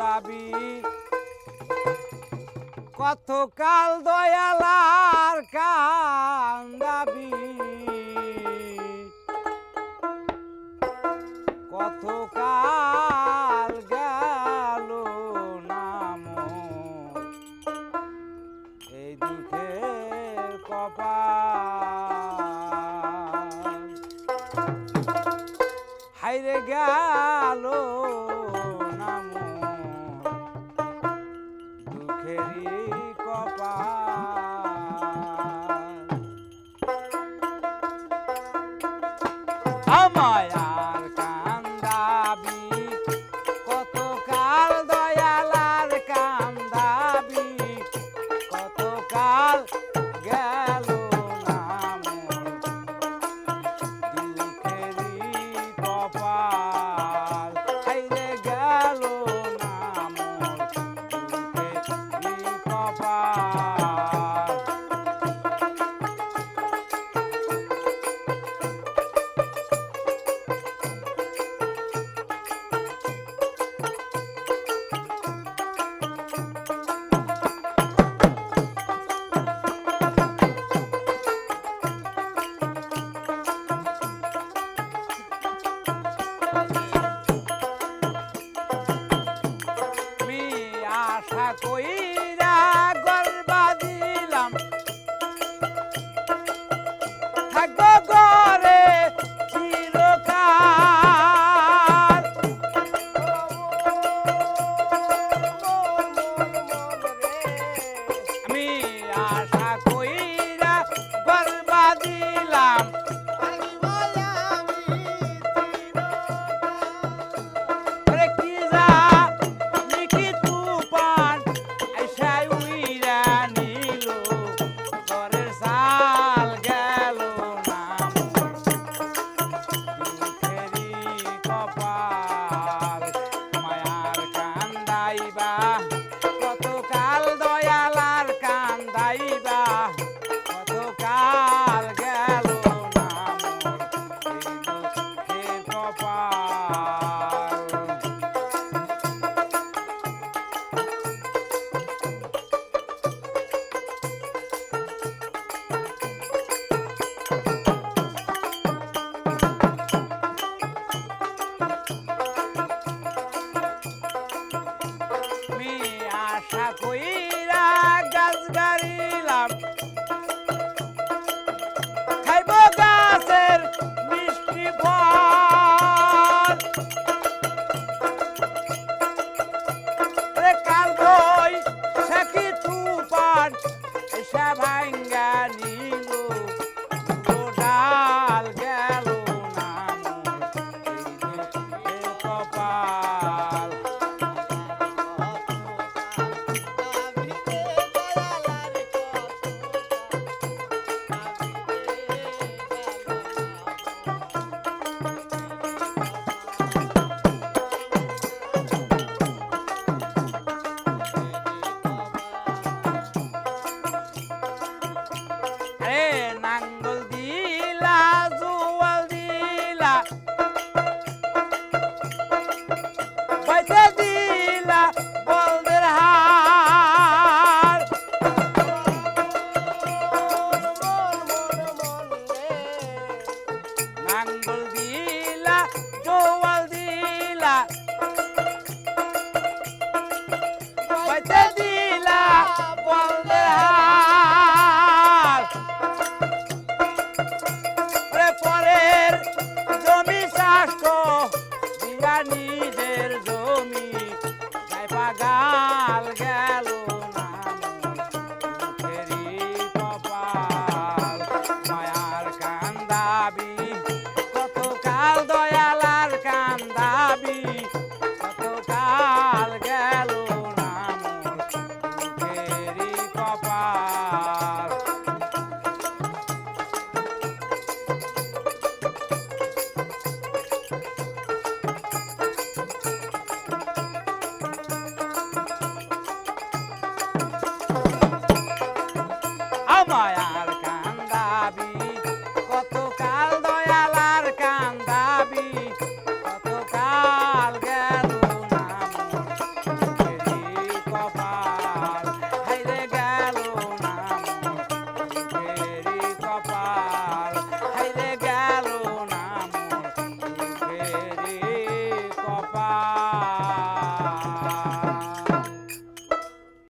দাবি কতকাল দয়ালার কান্দাবি। কতকাল গেল নাম। এই দুঃখে কপা হাইরে গা Bye. Eh. பால்கா